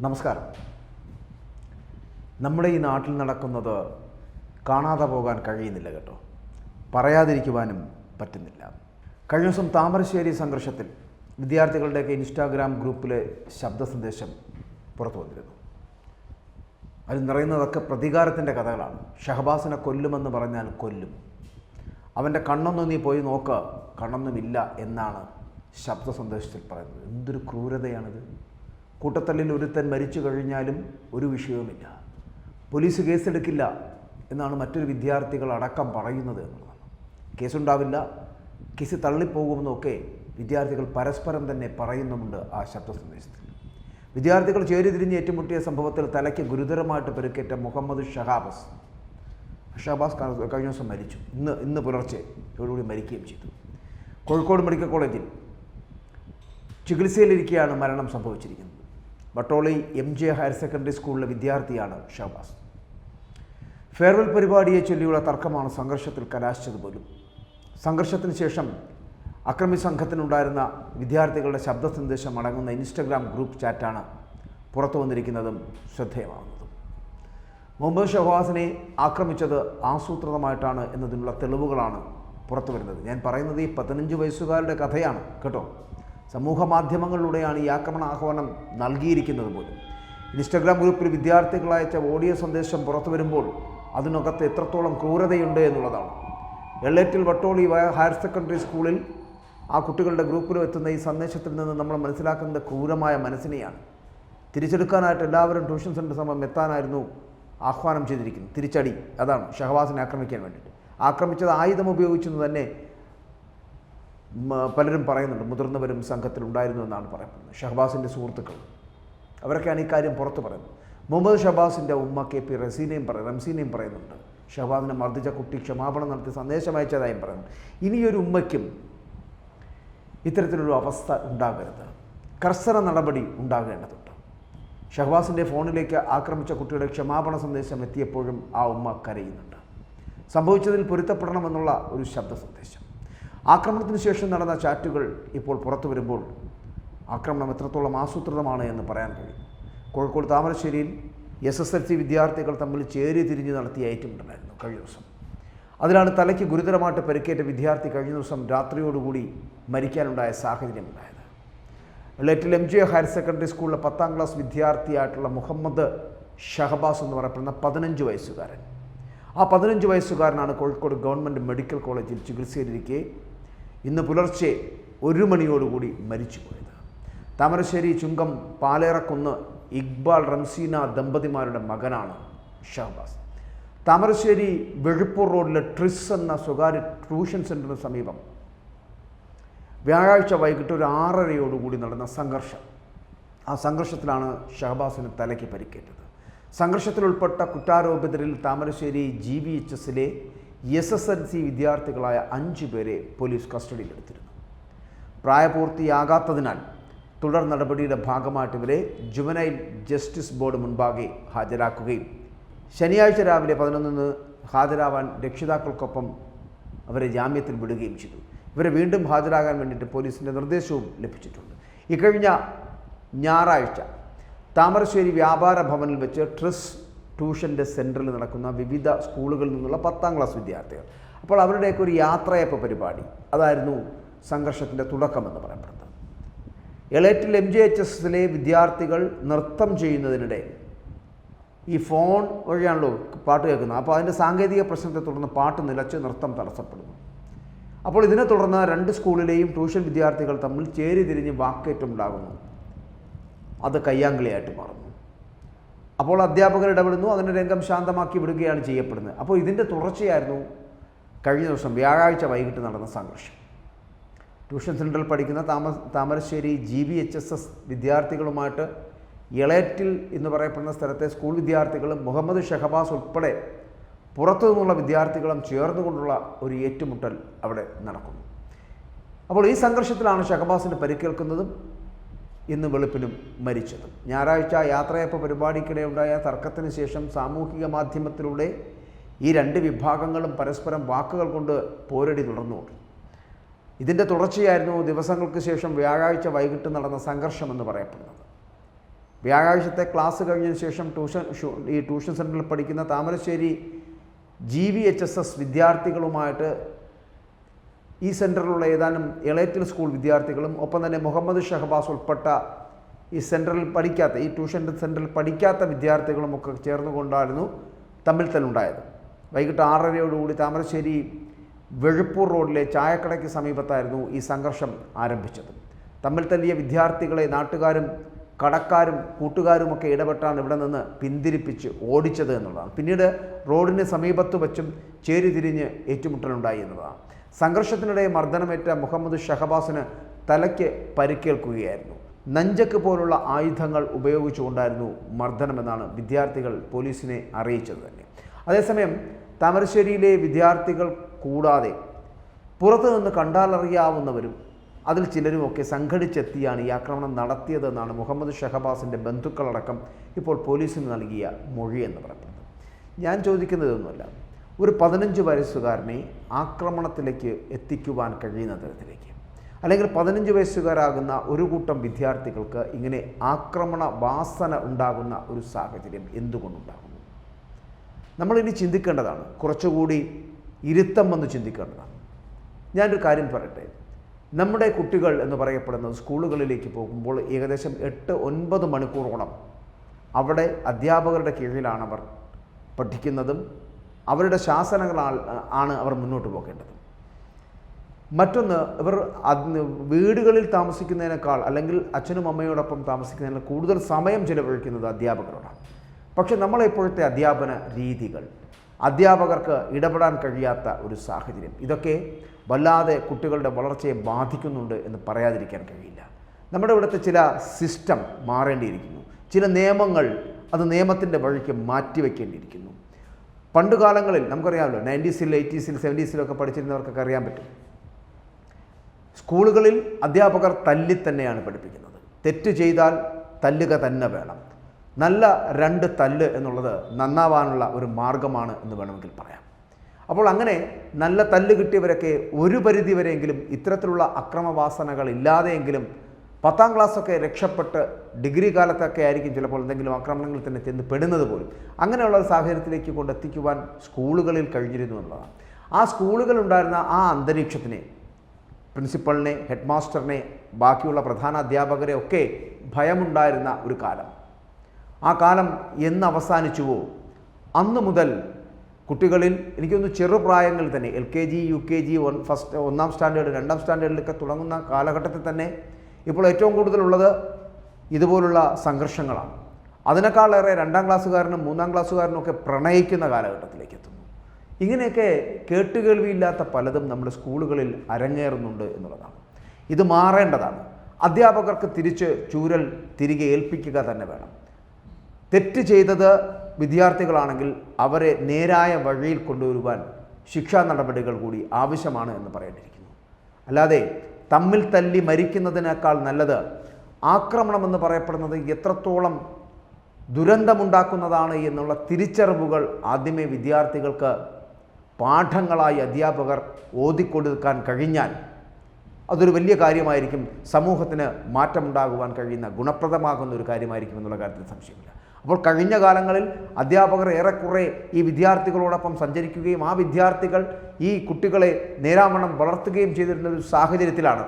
നമസ്കാരം. നമ്മുടെ ഈ നാട്ടിൽ നടക്കുന്നത് കാണാതെ പോകാൻ കഴിയുന്നില്ല കേട്ടോ. പറയാതിരിക്കുവാനും പറ്റുന്നില്ല. കഴിഞ്ഞ ദിവസം താമരശ്ശേരി സംഘർഷത്തിൽ വിദ്യാർത്ഥികളുടെയൊക്കെ ഇൻസ്റ്റാഗ്രാം ഗ്രൂപ്പിലെ ശബ്ദ സന്ദേശം പുറത്തു വന്നിരുന്നു. അതിൽ നിറയുന്നതൊക്കെ പ്രതികാരത്തിന്റെ കഥകളാണ്. ഷഹബാസിനെ കൊല്ലുമെന്ന് പറഞ്ഞാൽ കൊല്ലും. അവന്റെ കണ്ണൊന്നും നീ പോയി നോക്ക്. കണ്ണൊന്നുമില്ല എന്നാണ് ശബ്ദ സന്ദേശത്തിൽ പറയുന്നത്. എന്തൊരു ക്രൂരതയാണിത്. കൂട്ടത്തല്ലിൽ ഒരുത്തൻ മരിച്ചു കഴിഞ്ഞാലും ഒരു വിഷയവുമില്ല. പോലീസ് കേസെടുക്കില്ല എന്നാണ് മറ്റൊരു വിദ്യാർത്ഥികൾ അടക്കം പറയുന്നത് എന്നുള്ളതാണ്. കേസുണ്ടാവില്ല കേസ് തള്ളിപ്പോകുമെന്നൊക്കെ വിദ്യാർത്ഥികൾ പരസ്പരം തന്നെ പറയുന്നുമുണ്ട് ആ ശബ്ദ സന്ദേശത്തിൽ വിദ്യാർത്ഥികൾ ചേരിതിരിഞ്ഞ് ഏറ്റുമുട്ടിയ സംഭവത്തിൽ തലയ്ക്ക് ഗുരുതരമായിട്ട് പരിക്കേറ്റ മുഹമ്മദ് ഷഹാബസ്. ഷഹബാസ് കഴിഞ്ഞ ദിവസം മരിച്ചു. ഇന്ന് ഇന്ന് പുലർച്ചെ ഇവരോടുകൂടി മരിക്കുകയും ചെയ്തു. കോഴിക്കോട് മെഡിക്കൽ കോളേജിൽ ചികിത്സയിലിരിക്കെയാണ് മരണം സംഭവിച്ചിരിക്കുന്നത്. Vattoli M J higher secondary സ്കൂളിലെ വിദ്യാർത്ഥിയാണ് ഷഹബാസ് ഫെയർവെൽ പരിപാടിയെ ചൊല്ലിയുള്ള തർക്കമാണ് സംഘർഷത്തിൽ കലാശിച്ചത് പോലും. സംഘർഷത്തിന് ശേഷം അക്രമി സംഘത്തിനുണ്ടായിരുന്ന വിദ്യാർത്ഥികളുടെ ശബ്ദ സന്ദേശം അടങ്ങുന്ന ഇൻസ്റ്റഗ്രാം ഗ്രൂപ്പ് ചാറ്റാണ് പുറത്തു വന്നിരിക്കുന്നതും ശ്രദ്ധേയമാകുന്നതും. മുഹമ്മദ് ഷഹബാസിനെ ആക്രമിച്ചത് ആസൂത്രിതമായിട്ടാണ് എന്നതിനുള്ള തെളിവുകളാണ് പുറത്തു വരുന്നത്. ഞാൻ പറയുന്നത് ഈ പതിനഞ്ച് വയസ്സുകാരുടെ കഥയാണ് കേട്ടോ? സമൂഹ മാധ്യമങ്ങളിലൂടെയാണ് ഈ ആക്രമണ ആഹ്വാനം നൽകിയിരിക്കുന്നത് പോലും. ഇൻസ്റ്റഗ്രാം ഗ്രൂപ്പിൽ വിദ്യാർത്ഥികൾ അയച്ച ഓഡിയോ സന്ദേശം പുറത്തു വരുമ്പോൾ അതിനകത്ത് എത്രത്തോളം ക്രൂരതയുണ്ട് എന്നുള്ളതാണ്. എള്ളേറ്റിൽ വട്ടോളി ഹയർ സെക്കൻഡറി സ്കൂളിൽ ആ കുട്ടികളുടെ ഗ്രൂപ്പിലും എത്തുന്ന ഈ സന്ദേശത്തിൽ നിന്ന് നമ്മൾ മനസ്സിലാക്കുന്നത് ക്രൂരമായ മനസ്സിനെയാണ്. തിരിച്ചെടുക്കാനായിട്ട് എല്ലാവരും ട്യൂഷൻ സെന്റർ സമയം എത്താനായിരുന്നു ആഹ്വാനം ചെയ്തിരിക്കുന്നത്. തിരിച്ചടി. അതാണ് ഷഹവാസിനെ ആക്രമിക്കാൻ വേണ്ടിയിട്ട്. ആക്രമിച്ചത് ആയുധം ഉപയോഗിച്ചെന്ന് തന്നെ പലരും പറയുന്നുണ്ട് മുതിർന്നവരും സംഘത്തിൽ ഉണ്ടായിരുന്നു എന്നാണ് പറയുന്നത്. ഷഹബാസിന്റെ സുഹൃത്തുക്കൾ. അവരൊക്കെയാണ് ഈ കാര്യം പുറത്ത് പറയുന്നത്. മുഹമ്മദ് ഷഹബാസിന്റെ ഉമ്മ കെ പി റസീനയും പറയും റംസീനയും പറയുന്നുണ്ട്. ഷഹബാസിനെ മർദ്ദിച്ച കുട്ടി ക്ഷമാപണം നടത്തി സന്ദേശം അയച്ചതായും പറയുന്നു. ഇനിയൊരു ഉമ്മയ്ക്കും ഇത്തരത്തിലൊരു അവസ്ഥ ഉണ്ടാകരുത്. കർശന നടപടി ഉണ്ടാകേണ്ടതുണ്ട്. ഷഹബാസിന്റെ ഫോണിലേക്ക് ആക്രമിച്ച കുട്ടിയുടെ ക്ഷമാപണ സന്ദേശം എത്തിയപ്പോഴും ആ ഉമ്മ കരയുന്നുണ്ട്. സംഭവിച്ചതിൽ പൊരുത്തപ്പെടണമെന്നുള്ള ഒരു ശബ്ദ സന്ദേശം. ആക്രമണത്തിന് ശേഷം നടന്ന ചാറ്റുകൾ ഇപ്പോൾ പുറത്തു വരുമ്പോൾ ആക്രമണം എത്രത്തോളം ആസൂത്രിതമാണ് എന്ന് പറയാൻ കഴിയും. കോഴിക്കോട് താമരശ്ശേരിയിൽ എസ് എസ് എൽ സി വിദ്യാർത്ഥികൾ തമ്മിൽ ചേരി തിരിഞ്ഞ് നടത്തിയ ഏറ്റുമുട്ടലായിരുന്നു കഴിഞ്ഞ ദിവസം. അതിലാണ് തലയ്ക്ക് ഗുരുതരമായിട്ട് പരിക്കേറ്റ വിദ്യാർത്ഥി കഴിഞ്ഞ ദിവസം രാത്രിയോടുകൂടി മരിക്കാനുണ്ടായ സാഹചര്യമുണ്ടായത് ലെറ്റിൽ എം ജി ഹയർ സെക്കൻഡറി സ്കൂളിലെ പത്താം ക്ലാസ് വിദ്യാർത്ഥിയായിട്ടുള്ള മുഹമ്മദ് ഷഹബാസ് എന്ന് പറയപ്പെടുന്ന പതിനഞ്ച് വയസ്സുകാരൻ. ആ പതിനഞ്ച് വയസ്സുകാരനാണ് കോഴിക്കോട് ഗവൺമെന്റ് മെഡിക്കൽ കോളേജിൽ ചികിത്സയിലിരിക്കെ ഇന്ന് പുലർച്ചെ ഒരു മണിയോടുകൂടി മരിച്ചുപോയത്. താമരശ്ശേരി ചുങ്കം പാലേറക്കുന്ന് ഇക്ബാൽ റംസീന ദമ്പതിമാരുടെ മകനാണ് ഷഹബാസ്. താമരശ്ശേരി വെഴുപ്പൂർ റോഡിലെ ട്രിസ് എന്ന സ്വകാര്യ ട്യൂഷൻ സെന്ററിന് സമീപം വ്യാഴാഴ്ച വൈകിട്ട് ഒരു ആറരയോടുകൂടി നടന്ന സംഘർഷം. ആ സംഘർഷത്തിലാണ് ഷഹബാസിന് തലയ്ക്ക് പരിക്കേറ്റത്. സംഘർഷത്തിലുൾപ്പെട്ട കുറ്റാരോപിതരിൽ താമരശ്ശേരി ജി വി എച്ച് എസിലെ എസ് എസ് എൽ സി വിദ്യാർത്ഥികളായ അഞ്ച് പേരെ പോലീസ് കസ്റ്റഡിയിലെടുത്തിരുന്നു. പ്രായപൂർത്തിയാകാത്തതിനാൽ തുടർ നടപടിയുടെ ഭാഗമായിട്ട് ഇവരെ ജുവനൈൽ ജസ്റ്റിസ് ബോർഡ് മുൻപാകെ ഹാജരാക്കുകയും ശനിയാഴ്ച രാവിലെ പതിനൊന്നിന് ഹാജരാവാൻ രക്ഷിതാക്കൾക്കൊപ്പം അവരെ ജാമ്യത്തിൽ വിടുകയും ചെയ്തു. ഇവരെ വീണ്ടും ഹാജരാകാൻ വേണ്ടിയിട്ട് പോലീസിന്റെ നിർദ്ദേശവും ലഭിച്ചിട്ടുണ്ട്. ഇക്കഴിഞ്ഞ ഞായറാഴ്ച താമരശ്ശേരി വ്യാപാര ഭവനിൽ വെച്ച് ട്രിസ് ട്യൂഷന്റെ സെന്ററിൽ നടക്കുന്ന വിവിധ സ്കൂളുകളിൽ നിന്നുള്ള പത്താം ക്ലാസ് വിദ്യാർത്ഥികൾ. അപ്പോൾ അവരുടെയൊക്കെ ഒരു യാത്രയപ്പ പരിപാടി. അതായിരുന്നു സംഘർഷത്തിന്റെ തുടക്കമെന്ന് പറയപ്പെടുന്നത്. എളേറ്റിൽ എം ജി എച്ച് എസ് എസിലെ വിദ്യാർത്ഥികൾ നൃത്തം ചെയ്യുന്നതിനിടെ ഈ ഫോൺ വഴിയാണല്ലോ പാട്ട് കേൾക്കുന്നത്. അപ്പോൾ അതിന്റെ സാങ്കേതിക പ്രശ്നത്തെ തുടർന്ന് പാട്ട് നിലച്ച് നൃത്തം തടസ്സപ്പെടുന്നു. അപ്പോൾ ഇതിനെ തുടർന്ന് രണ്ട് സ്കൂളിലെയും ട്യൂഷൻ വിദ്യാർത്ഥികൾ തമ്മിൽ ചേരി തിരിഞ്ഞ് വാക്കേറ്റം ഉണ്ടാകുന്നു അത് കയ്യാങ്കളിയായിട്ട് മാറുന്നു. അപ്പോൾ അധ്യാപകർ ഇടപെടുന്നു അങ്ങനെ രംഗം ശാന്തമാക്കി വിടുകയാണ് ചെയ്യപ്പെടുന്നത്. അപ്പോൾ ഇതിന്റെ തുടർച്ചയായിരുന്നു കഴിഞ്ഞ ദിവസം വ്യാഴാഴ്ച വൈകിട്ട് നടന്ന സംഘർഷം. ട്യൂഷൻ സെന്ററിൽ പഠിക്കുന്ന താമ Thamarassery G B H S S വിദ്യാർത്ഥികളുമായിട്ട് ഇളയറ്റിൽ എന്ന് പറയപ്പെടുന്ന സ്ഥലത്തെ സ്കൂൾ വിദ്യാർത്ഥികളും മുഹമ്മദ് ഷഹബാസ് ഉൾപ്പെടെ പുറത്തു നിന്നുള്ള വിദ്യാർത്ഥികളും ചേർന്നുകൊണ്ടുള്ള ഒരു ഏറ്റുമുട്ടൽ അവിടെ നടക്കുന്നു. അപ്പോൾ ഈ സംഘർഷത്തിലാണ് ഷഹബാസിന് പരിക്കേൽക്കുന്നതും ഇന്ന് വെളുപ്പിനും മരിച്ചതും. ഞായറാഴ്ച യാത്രയപ്പ് പരിപാടിക്കിടെ ഉണ്ടായ തർക്കത്തിന് ശേഷം സാമൂഹിക മാധ്യമത്തിലൂടെ ഈ രണ്ട് വിഭാഗങ്ങളും പരസ്പരം വാക്കുകൾ കൊണ്ട് പോരടി തുടർന്നു. ഇതിന്റെ തുടർച്ചയായിരുന്നു ദിവസങ്ങൾക്ക് ശേഷം വ്യാഴാഴ്ച വൈകിട്ട് നടന്ന സംഘർഷമെന്ന് പറയപ്പെടുന്നത്. വ്യാഴാഴ്ചത്തെ ക്ലാസ് കഴിഞ്ഞതിന് ശേഷം ട്യൂഷൻ ഈ ട്യൂഷൻ സെന്ററിൽ പഠിക്കുന്ന Thamarassery G V H S S വിദ്യാർത്ഥികളുമായിട്ട് ഈ സെന്ററിലുള്ള ഏതാനും എളേറ്റിൽ സ്കൂൾ വിദ്യാർത്ഥികളും ഒപ്പം തന്നെ മുഹമ്മദ് ഷഹബാസ് ഉൾപ്പെട്ട ഈ സെന്ററിൽ പഠിക്കാത്ത ഈ ട്യൂഷൻ സെന്ററിൽ പഠിക്കാത്ത വിദ്യാർത്ഥികളും ഒക്കെ ചേർന്നുകൊണ്ടായിരുന്നു തമ്മിൽ തല്ലുണ്ടായത് വൈകിട്ട് ആറരയോടുകൂടി താമരശ്ശേരി വെഴുപ്പൂർ റോഡിലെ ചായക്കടയ്ക്ക് സമീപത്തായിരുന്നു ഈ സംഘർഷം ആരംഭിച്ചത്. തമ്മിൽ തല്ലിയ വിദ്യാർത്ഥികളെ നാട്ടുകാരും കടക്കാരും കൂട്ടുകാരുമൊക്കെ ഇടപെട്ടാണ് ഇവിടെ നിന്ന് പിന്തിരിപ്പിച്ച് ഓടിച്ചത് എന്നുള്ളതാണ്. പിന്നീട് റോഡിന് സമീപത്ത് വച്ചും ചേരിതിരിഞ്ഞ് ഏറ്റുമുട്ടലുണ്ടായി എന്നതാണ്. സംഘർഷത്തിനിടെ മർദ്ദനമേറ്റ മുഹമ്മദ് ഷഹബാസിന് തലയ്ക്ക് പരിക്കേൽക്കുകയായിരുന്നു. നഞ്ചക്ക് പോലുള്ള ആയുധങ്ങൾ ഉപയോഗിച്ചുകൊണ്ടായിരുന്നു മർദ്ദനമെന്നാണ് വിദ്യാർത്ഥികൾ പോലീസിനെ അറിയിച്ചത് തന്നെ. അതേസമയം താമരശ്ശേരിയിലെ വിദ്യാർത്ഥികൾ കൂടാതെ പുറത്തുനിന്ന് കണ്ടാലറിയാവുന്നവരും അതിൽ ചിലരുമൊക്കെ സംഘടിച്ചെത്തിയാണ് ഈ ആക്രമണം നടത്തിയതെന്നാണ് മുഹമ്മദ് ഷഹബാസിന്റെ ബന്ധുക്കളടക്കം ഇപ്പോൾ പോലീസിന് നൽകിയ മൊഴി എന്ന് പറയുന്നത്. ഞാൻ ചോദിക്കുന്നതൊന്നുമല്ല ഒരു പതിനഞ്ച് വയസ്സുകാരനെ ആക്രമണത്തിലേക്ക് എത്തിക്കുവാൻ കഴിയുന്ന തരത്തിലേക്ക്. അല്ലെങ്കിൽ പതിനഞ്ച് വയസ്സുകാരാകുന്ന ഒരു കൂട്ടം വിദ്യാർത്ഥികൾക്ക് ഇങ്ങനെ ആക്രമണ വാസന ഉണ്ടാകുന്ന ഒരു സാഹചര്യം എന്തുകൊണ്ടുണ്ടാകുന്നു? നമ്മളിനി ചിന്തിക്കേണ്ടതാണ് കുറച്ചുകൂടി ഇരുത്തം വന്ന് ചിന്തിക്കേണ്ടതാണ്. ഞാനൊരു കാര്യം പറയട്ടെ നമ്മുടെ കുട്ടികൾ എന്ന് പറയപ്പെടുന്നത് സ്കൂളുകളിലേക്ക് പോകുമ്പോൾ ഏകദേശം എട്ട് ഒൻപത് മണിക്കൂറോളം അവിടെ അധ്യാപകരുടെ കീഴിലാണ് അവർ പഠിക്കുന്നതും അവരുടെ ശാസനകളാൽ ആണ് അവർ മുന്നോട്ട് പോകേണ്ടത്. മറ്റൊന്ന് ഇവർ വീടുകളിൽ താമസിക്കുന്നതിനേക്കാൾ അല്ലെങ്കിൽ അച്ഛനും അമ്മയോടൊപ്പം താമസിക്കുന്നതിന് കൂടുതൽ സമയം ചിലവഴിക്കുന്നത് അധ്യാപകരോടാണ്. പക്ഷെ നമ്മളെ ഇപ്പോഴത്തെ അധ്യാപന രീതികൾ അധ്യാപകർക്ക് ഇടപെടാൻ കഴിയാത്ത ഒരു സാഹചര്യം. ഇതൊക്കെ വല്ലാതെ കുട്ടികളുടെ വളർച്ചയെ ബാധിക്കുന്നുണ്ട് എന്ന് പറയാതിരിക്കാൻ കഴിയില്ല. നമ്മുടെ ഇവിടുത്തെ ചില സിസ്റ്റം മാറേണ്ടിയിരിക്കുന്നു. ചില നിയമങ്ങൾ അത് നിയമത്തിന്റെ വഴിക്ക് മാറ്റിവെക്കേണ്ടിയിരിക്കുന്നു. പണ്ട് കാലങ്ങളിൽ നമുക്കറിയാമല്ലോ നയന്റീസിൽ എയ്റ്റീസിൽ സെവന്റീസിലൊക്കെ പഠിച്ചിരുന്നവർക്കൊക്കെ അറിയാൻ പറ്റും. സ്കൂളുകളിൽ അധ്യാപകർ തല്ലി തന്നെയാണ് പഠിപ്പിക്കുന്നത്. തെറ്റ് ചെയ്താൽ തല്ലുക തന്നെ വേണം. നല്ല രണ്ട് തല്ല് എന്നുള്ളത് നന്നാവാനുള്ള ഒരു മാർഗമാണ് എന്ന് വേണമെങ്കിൽ പറയാം. അപ്പോൾ അങ്ങനെ നല്ല തല്ല് കിട്ടിയവരൊക്കെ ഒരു പരിധി വരെയെങ്കിലും ഇത്തരത്തിലുള്ള അക്രമവാസനകൾ ഇല്ലാതെയെങ്കിലും പത്താം ക്ലാസ്സൊക്കെ രക്ഷപ്പെട്ട് ഡിഗ്രി കാലത്തൊക്കെ ആയിരിക്കും ചിലപ്പോൾ എന്തെങ്കിലും ആക്രമണങ്ങളിൽ തന്നെ ചെന്ന് പെടുന്നത് പോലും. അങ്ങനെയുള്ള ഒരു സാഹചര്യത്തിലേക്ക് കൊണ്ടെത്തിക്കുവാൻ സ്കൂളുകളിൽ കഴിഞ്ഞിരുന്നു എന്നുള്ളതാണ് ആ സ്കൂളുകളുണ്ടായിരുന്ന ആ അന്തരീക്ഷത്തിനെ പ്രിൻസിപ്പളിനെ ഹെഡ് മാസ്റ്ററിനെ ബാക്കിയുള്ള പ്രധാന അധ്യാപകരെ ഒക്കെ ഭയമുണ്ടായിരുന്ന ഒരു കാലം. ആ കാലം എന്ന് അവസാനിച്ചുവോ? അന്നു മുതൽ കുട്ടികളിൽ എനിക്കൊന്ന് ചെറുപ്രായങ്ങളിൽ തന്നെ L K G U K G one first ഒന്നാം സ്റ്റാൻഡേർഡ് രണ്ടാം സ്റ്റാൻഡേർഡിലൊക്കെ തുടങ്ങുന്ന കാലഘട്ടത്തിൽ തന്നെ ഇപ്പോൾ ഏറ്റവും കൂടുതലുള്ളത് ഇതുപോലുള്ള സംഘർഷങ്ങളാണ്. അതിനേക്കാളേറെ രണ്ടാം ക്ലാസ്സുകാരനും മൂന്നാം ക്ലാസ്സുകാരനും ഒക്കെ പ്രണയിക്കുന്ന കാലഘട്ടത്തിലേക്ക് എത്തുന്നു. ഇങ്ങനെയൊക്കെ കേട്ടുകേൾവിയില്ലാത്ത പലതും നമ്മുടെ സ്കൂളുകളിൽ അരങ്ങേറുന്നുണ്ട് എന്നുള്ളതാണ്. ഇത് മാറേണ്ടതാണ്. അധ്യാപകർക്ക് തിരിച്ച് ചൂരൽ തിരികെ ഏൽപ്പിക്കുക തന്നെ വേണം. തെറ്റ് ചെയ്തത് വിദ്യാർത്ഥികളാണെങ്കിൽ അവരെ നേരായ വഴിയിൽ കൊണ്ടുവരുവാൻ ശിക്ഷാ നടപടികൾ കൂടി ആവശ്യമാണ് എന്ന് പറയേണ്ടിയിരിക്കുന്നു. അല്ലാതെ തമ്മിൽ തല്ലി മരിക്കുന്നതിനേക്കാൾ നല്ലത് ആക്രമണം എന്ന് പറയപ്പെടുന്നത് എത്രത്തോളം ദുരന്തമുണ്ടാക്കുന്നതാണ് എന്നുള്ള തിരിച്ചറിവുകൾ ആദ്യമേ വിദ്യാർത്ഥികൾക്ക് പാഠങ്ങളായി അധ്യാപകർ ഓതിക്കൊടുക്കാൻ കഴിഞ്ഞാൽ അതൊരു വലിയ കാര്യമായിരിക്കും. സമൂഹത്തിന് മാറ്റമുണ്ടാകുവാൻ കഴിയുന്ന ഗുണപ്രദമാകുന്ന ഒരു കാര്യമായിരിക്കും എന്നുള്ള കാര്യത്തിൽ സംശയമില്ല. അപ്പോൾ കഴിഞ്ഞ കാലങ്ങളിൽ അധ്യാപകർ ഏറെക്കുറെ ഈ വിദ്യാർത്ഥികളോടൊപ്പം സഞ്ചരിക്കുകയും ആ വിദ്യാർത്ഥികൾ ഈ കുട്ടികളെ നേരാവണ്ണം വളർത്തുകയും ചെയ്തിരുന്ന ഒരു സാഹചര്യത്തിലാണ്.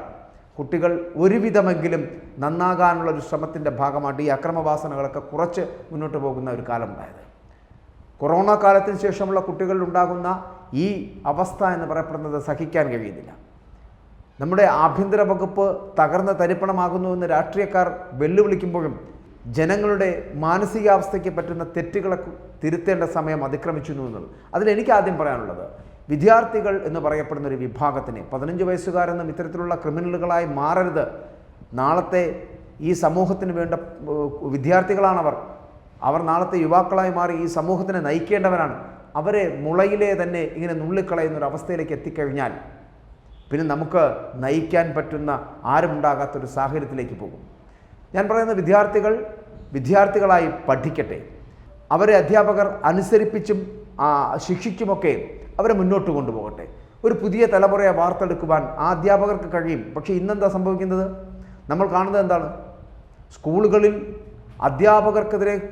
കുട്ടികൾ ഒരുവിധമെങ്കിലും നന്നാകാനുള്ള ഒരു ശ്രമത്തിന്റെ ഭാഗമായിട്ട് ഈ അക്രമവാസനകളൊക്കെ കുറച്ച് മുന്നോട്ട് പോകുന്ന ഒരു കാലമുണ്ടായത്. കൊറോണ കാലത്തിന് ശേഷമുള്ള കുട്ടികളിൽ ഉണ്ടാകുന്ന ഈ അവസ്ഥ എന്ന് പറയപ്പെടുന്നത് സഹിക്കാൻ കഴിയുന്നില്ല. നമ്മുടെ ആഭ്യന്തര വകുപ്പ് തകർന്ന തരിപ്പണമാകുന്നു എന്ന് രാഷ്ട്രീയക്കാർ വെല്ലുവിളിക്കുമ്പോഴും ജനങ്ങളുടെ മാനസികാവസ്ഥയ്ക്ക് പറ്റുന്ന തെറ്റുകളെ തിരുത്തേണ്ട സമയം അതിക്രമിച്ചു എന്നുള്ളത്. അതിലെനിക്ക് ആദ്യം പറയാനുള്ളത് വിദ്യാർത്ഥികൾ എന്ന് പറയപ്പെടുന്ന ഒരു വിഭാഗത്തിന് പതിനഞ്ച് വയസ്സുകാരെന്നും ഇത്തരത്തിലുള്ള ക്രിമിനലുകളായി മാറരുത്. നാളത്തെ ഈ സമൂഹത്തിന് വേണ്ട വിദ്യാർത്ഥികളാണവർ. അവർ നാളത്തെ യുവാക്കളായി മാറി ഈ സമൂഹത്തിനെ നയിക്കേണ്ടവരാണ്. അവരെ മുളയിലെ തന്നെ ഇങ്ങനെ നുള്ളിക്കളയുന്ന ഒരു അവസ്ഥയിലേക്ക് എത്തിക്കഴിഞ്ഞാൽ പിന്നെ നമുക്ക് നയിക്കാൻ പറ്റുന്ന ആരുമുണ്ടാകാത്തൊരു സാഹചര്യത്തിലേക്ക് പോകും. ഞാൻ പറയുന്ന വിദ്യാർത്ഥികൾ വിദ്യാർത്ഥികളായി പഠിക്കട്ടെ. അവരെ അധ്യാപകർ അനുസരിപ്പിച്ചും ശിക്ഷിക്കുമൊക്കെ അവരെ മുന്നോട്ട് കൊണ്ടുപോകട്ടെ. ഒരു പുതിയ തലമുറയെ വാർത്തെടുക്കുവാൻ ആ അധ്യാപകർക്ക് കഴിയും. പക്ഷേ ഇന്നെന്താ സംഭവിക്കുന്നത്? നമ്മൾ കാണുന്നത് എന്താണ്? സ്കൂളുകളിൽ അധ്യാപകർക്കെതിരെ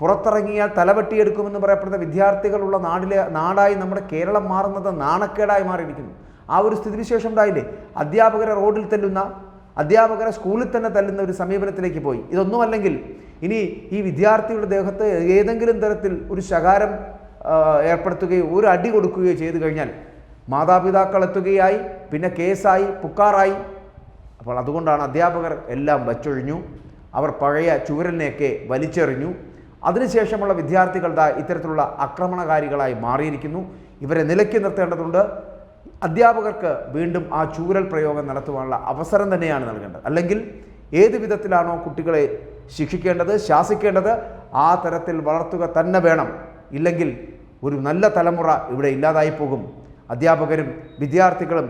പുറത്തിറങ്ങിയാൽ തലവെട്ടിയെടുക്കുമെന്ന് പറയപ്പെടുന്ന വിദ്യാർത്ഥികളുള്ള നാടിലെ നാടായി നമ്മുടെ കേരളം മാറുന്നത് നാണക്കേടായി മാറിയിരിക്കുന്നു. ആ ഒരു സ്ഥിതിവിശേഷം ഉണ്ടായില്ലേ? അധ്യാപകരെ റോഡിൽ തല്ലുന്ന അധ്യാപകരെ സ്കൂളിൽ തന്നെ തല്ലുന്ന ഒരു സമീപനത്തിലേക്ക് പോയി. ഇതൊന്നുമല്ലെങ്കിൽ ഇനി ഈ വിദ്യാർത്ഥിയുടെ ദേഹത്ത് ഏതെങ്കിലും തരത്തിൽ ഒരു ശകാരം ഏർപ്പെടുത്തുകയോ ഒരു അടി കൊടുക്കുകയോ ചെയ്തു കഴിഞ്ഞാൽ മാതാപിതാക്കൾ എത്തുകയായി പിന്നെ കേസായി പുക്കാറായി. അപ്പോൾ അതുകൊണ്ടാണ് അധ്യാപകർ എല്ലാം വച്ചൊഴിഞ്ഞു. അവർ പഴയ ചൂരലിനെയൊക്കെ വലിച്ചെറിഞ്ഞു. അതിനുശേഷമുള്ള വിദ്യാർത്ഥികൾ ദാ ഇത്തരത്തിലുള്ള ആക്രമണകാരികളായി മാറിയിരിക്കുന്നു. ഇവരെ നിലയ്ക്ക് നിർത്തേണ്ടതുണ്ട്. അധ്യാപകർക്ക് വീണ്ടും ആ ചൂരൽ പ്രയോഗം നടത്തുവാനുള്ള അവസരം തന്നെയാണ് നൽകേണ്ടത്. അല്ലെങ്കിൽ ഏത് വിധത്തിലാണോ കുട്ടികളെ ശിക്ഷിക്കേണ്ടത് ശാസിക്കേണ്ടത് ആ തരത്തിൽ വളർത്തുക തന്നെ വേണം. ഇല്ലെങ്കിൽ ഒരു നല്ല തലമുറ ഇവിടെ ഇല്ലാതായി പോകും. അധ്യാപകരും വിദ്യാർത്ഥികളും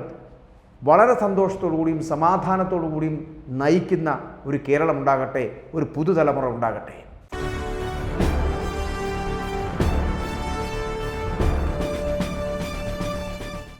വളരെ സന്തോഷത്തോടു കൂടിയും സമാധാനത്തോടു കൂടിയും നയിക്കുന്ന ഒരു കേരളം ഉണ്ടാകട്ടെ ഒരു പുതുതലമുറ ഉണ്ടാകട്ടെ.